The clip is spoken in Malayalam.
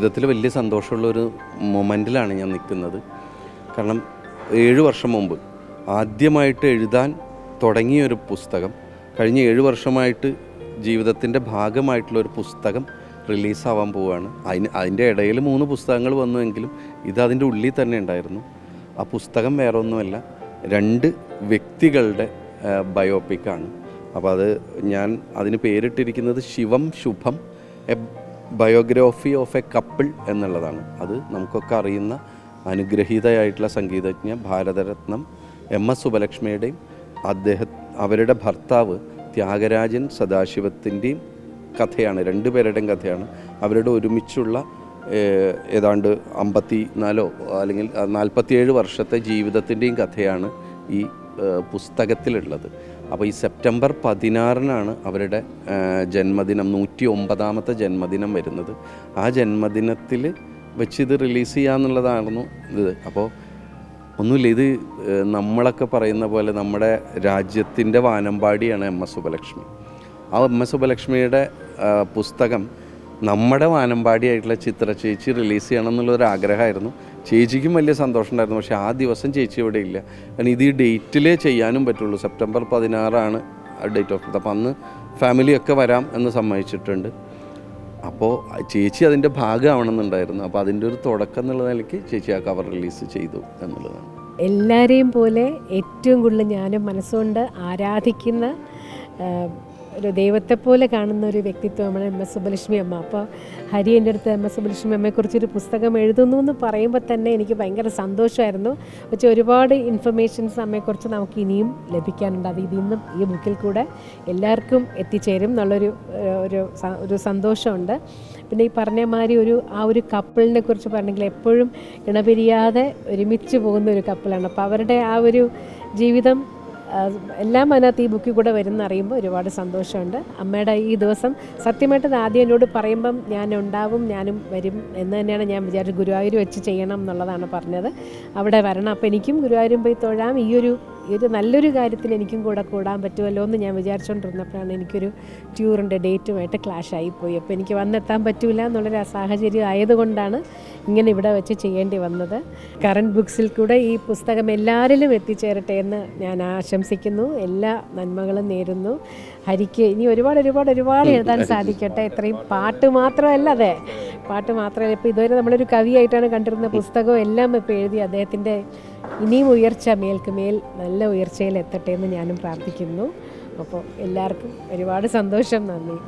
ജീവിതത്തിൽ വലിയ സന്തോഷമുള്ളൊരു മൊമെന്റിലാണ് ഞാൻ നിൽക്കുന്നത്. കാരണം ഏഴ് വർഷം മുമ്പ് ആദ്യമായിട്ട് എഴുതാൻ തുടങ്ങിയ ഒരു പുസ്തകം കഴിഞ്ഞ ഏഴ് വർഷമായിട്ട് ജീവിതത്തിന്റെ ഭാഗമായിട്ടുള്ള ഒരു പുസ്തകം റിലീസാവാൻ പോവുകയാണ്. അതിന് അതിന്റെ ഇടയിൽ മൂന്ന് പുസ്തകങ്ങൾ വന്നുവെങ്കിലും ഇത് അതിന്റെ ഉള്ളിൽ തന്നെ ഉണ്ടായിരുന്നു. ആ പുസ്തകം വേറെ ഒന്നുമല്ല രണ്ട് വ്യക്തികളുടെ ബയോപിക്കാണ്. അപ്പോൾ അത് ഞാൻ അതിന് പേരിട്ടിരിക്കുന്നത് Shivam Shubham a biography of a couple എന്നുള്ളതാണ്. അത് നമുക്കൊക്കെ അറിയുന്ന അനുഗ്രഹീതയായിട്ടുള്ള സംഗീതജ്ഞ ഭാരതരത്നം എം എസ് സുബലക്ഷ്മിയുടെയും അദ്ദേഹ അവരുടെ ഭർത്താവ് ത്യാഗരാജൻ സദാശിവത്തിന്റെയും കഥയാണ് രണ്ടുപേരുടെയും കഥയാണ്. അവരുടെ ഒരുമിച്ചുള്ള ഏതാണ്ട് അമ്പത്തി നാലോ അല്ലെങ്കിൽ നാൽപ്പത്തിയേഴ് വർഷത്തെ ജീവിതത്തിന്റെയും കഥയാണ് ഈ പുസ്തകത്തിലുള്ളത്. അപ്പോൾ ഈ സെപ്റ്റംബർ പതിനാറിനാണ് അവരുടെ ജന്മദിനം നൂറ്റി ഒമ്പതാമത്തെ ജന്മദിനം വരുന്നത്. ആ ജന്മദിനത്തിൽ വെച്ച് ഇത് റിലീസ് ചെയ്യാന്നുള്ളതായിരുന്നു ഇത്. അപ്പോൾ ഒന്നുമില്ല ഇത് നമ്മളൊക്കെ പറയുന്ന പോലെ നമ്മുടെ രാജ്യത്തിന്റെ വാനമ്പാടിയാണ് എം എസ് സുബലക്ഷ്മി ആ എം എസ് സുബലക്ഷ്മിയുടെ പുസ്തകം നമ്മുടെ വാനമ്പാടിയായിട്ടുള്ള ചിത്ര ചേച്ചി റിലീസ് ചെയ്യണം എന്നുള്ളൊരു ആഗ്രഹമായിരുന്നു. ചേച്ചിക്കും വലിയ സന്തോഷമുണ്ടായിരുന്നു. പക്ഷേ ആ ദിവസം ചേച്ചി ഇവിടെ ഇല്ല. കാരണം ഇത് ഈ ഡേറ്റിലേ ചെയ്യാനും പറ്റുള്ളൂ. സെപ്റ്റംബർ പതിനാറാണ് ഡേറ്റ് ഓഫ് അപ്പോൾ അന്ന് ഫാമിലിയൊക്കെ വരാം എന്ന് സമ്മതിച്ചിട്ടുണ്ട്. അപ്പോൾ ചേച്ചി അതിന്റെ ഭാഗമാവണമെന്നുണ്ടായിരുന്നു അപ്പോൾ അതിന്റെ ഒരു തുടക്കം എന്നുള്ള നിലയ്ക്ക് ചേച്ചി ആ കവർ റിലീസ് ചെയ്തു എന്നുള്ളതാണ്. എല്ലാവരെയും പോലെ ഏറ്റവും കൂടുതൽ ഞാനും മനസ്സുകൊണ്ട് ആരാധിക്കുന്ന ഒരു ദൈവത്തെ പോലെ കാണുന്ന ഒരു വ്യക്തിത്വമാണ് എം എസ് സുബലക്ഷ്മി അമ്മ. അപ്പോൾ ഹരി എന്റെ അടുത്ത് എം എസ് സുബലക്ഷ്മി അമ്മയെക്കുറിച്ചൊരു പുസ്തകം എഴുതുന്നു എന്ന് പറയുമ്പോൾ തന്നെ എനിക്ക് ഭയങ്കര സന്തോഷമായിരുന്നു. പക്ഷേ ഒരുപാട് ഇൻഫർമേഷൻസ് അമ്മയെക്കുറിച്ച് നമുക്ക് ഇനിയും ലഭിക്കാനുണ്ട്. അത് ഇതിന്നും ഈ ബുക്കിൽ കൂടെ എല്ലാവർക്കും എത്തിച്ചേരും എന്നുള്ളൊരു ഒരു ഒരു സന്തോഷമുണ്ട്. പിന്നെ ഈ പറഞ്ഞ മാതിരി ഒരു ആ ഒരു കപ്പിളിനെ കുറിച്ച് പറഞ്ഞെങ്കിൽ എപ്പോഴും ഇണപിരിയാതെ ഒരുമിച്ച് പോകുന്ന ഒരു കപ്പിളാണ് അപ്പോൾ അവരുടെ ആ ഒരു ജീവിതം എല്ലാം അതിനകത്ത് ഈ ബുക്കിൽ കൂടെ വരുന്ന അറിയുമ്പോൾ ഒരുപാട് സന്തോഷമുണ്ട്. അമ്മയുടെ ഈ ദിവസം സത്യമായിട്ട് ആദ്യം എന്നോട് പറയുമ്പം ഞാൻ ഉണ്ടാവും ഞാനും വരും എന്ന് തന്നെയാണ് ഞാൻ വിചാരിച്ചത്. ഗുരുവായൂർ വെച്ച് ചെയ്യണം എന്നുള്ളതാണ് പറഞ്ഞത്. അവിടെ വരണം. അപ്പോൾ എനിക്കും ഗുരുവായൂരും പോയി തൊഴാം. ഈ ഒരു ഒരു നല്ലൊരു കാര്യത്തിൽ എനിക്കും കൂടെ കൂടാൻ പറ്റുമല്ലോ എന്ന് ഞാൻ വിചാരിച്ചുകൊണ്ടിരുന്നപ്പോഴാണ് എനിക്കൊരു ടൂറിന്റെ ഡേറ്റുമായിട്ട് ക്ലാഷ് ആയിപ്പോയി അപ്പോൾ എനിക്ക് വന്നെത്താൻ പറ്റൂല എന്നുള്ളൊരു സാഹചര്യം ആയതുകൊണ്ടാണ് ഇങ്ങനെ ഇവിടെ വെച്ച് ചെയ്യേണ്ടി വന്നത്. കറണ്ട് ബുക്സിൽ കൂടെ ഈ പുസ്തകം എല്ലാവരിലും എത്തിച്ചേരട്ടെ എന്ന് ഞാൻ ആശംസിക്കുന്നു. എല്ലാ നന്മകളും നേരുന്നു. ഹരിക്ക് ഇനി ഒരുപാട് ഒരുപാട് ഒരുപാട് എഴുതാൻ സാധിക്കട്ടെ. ഇത്രയും പാട്ട് മാത്രമല്ല അതെ പാട്ട് മാത്രമല്ല. ഇപ്പോൾ ഇതുവരെ നമ്മളൊരു കവിയായിട്ടാണ് കണ്ടിരുന്ന പുസ്തകവും എല്ലാം ഇപ്പോൾ എഴുതി അദ്ദേഹത്തിന്റെ ഇനിയും ഉയർച്ച മേൽക്ക് മേൽ നല്ല ഉയർച്ചയിൽ എത്തട്ടെ എന്ന് ഞാനും പ്രാർത്ഥിക്കുന്നു. അപ്പോൾ എല്ലാവർക്കും ഒരുപാട് സന്തോഷം. നന്ദി.